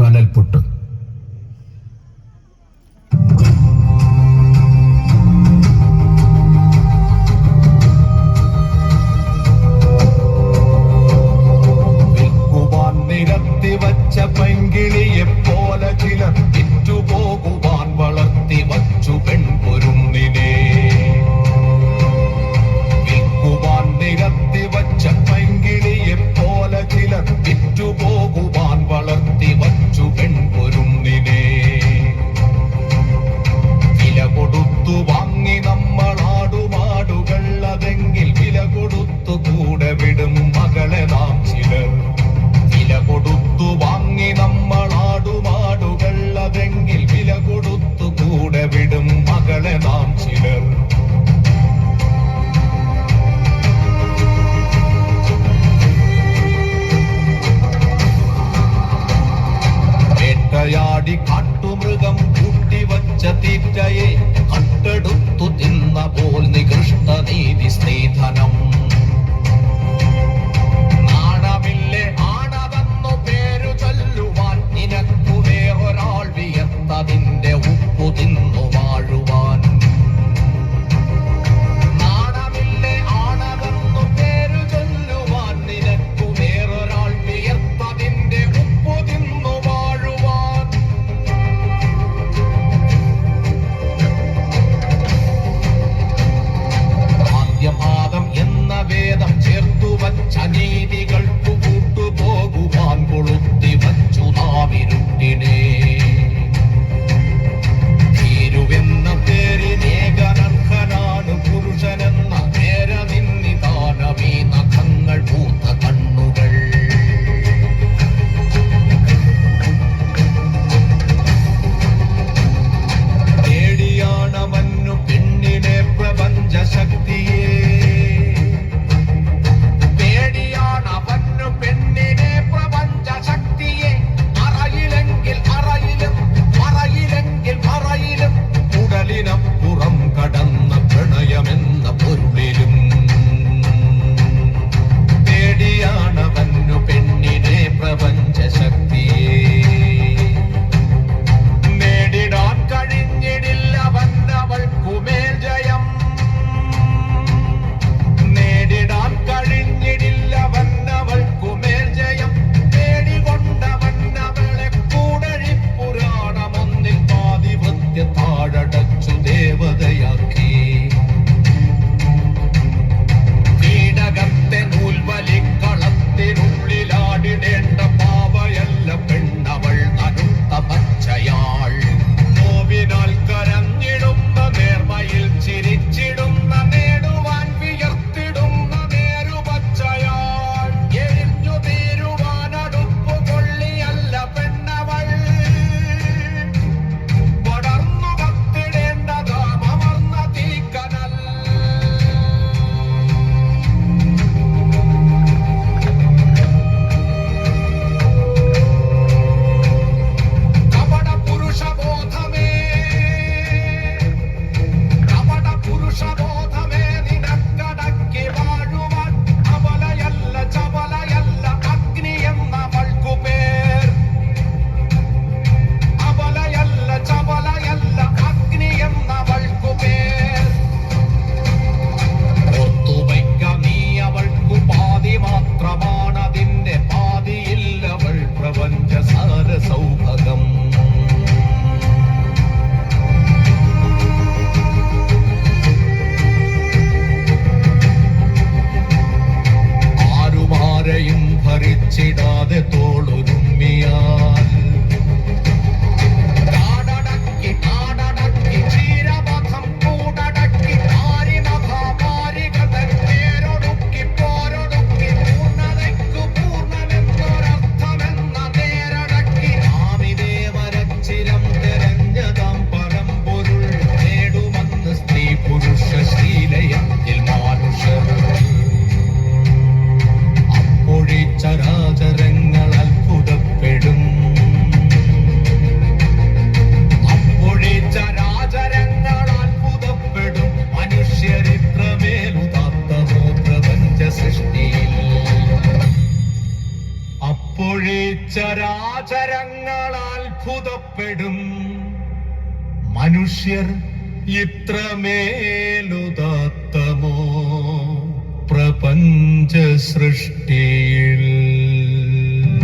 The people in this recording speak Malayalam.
കനൽപൊട്ട്. ஆடி காட்டு chadi ചരാചരങ്ങളാൽ അത്ഭുതപ്പെടും മനുഷ്യർ ഇത്രമേലുദാത്തമോ പ്രപഞ്ച സൃഷ്ടിയിൽ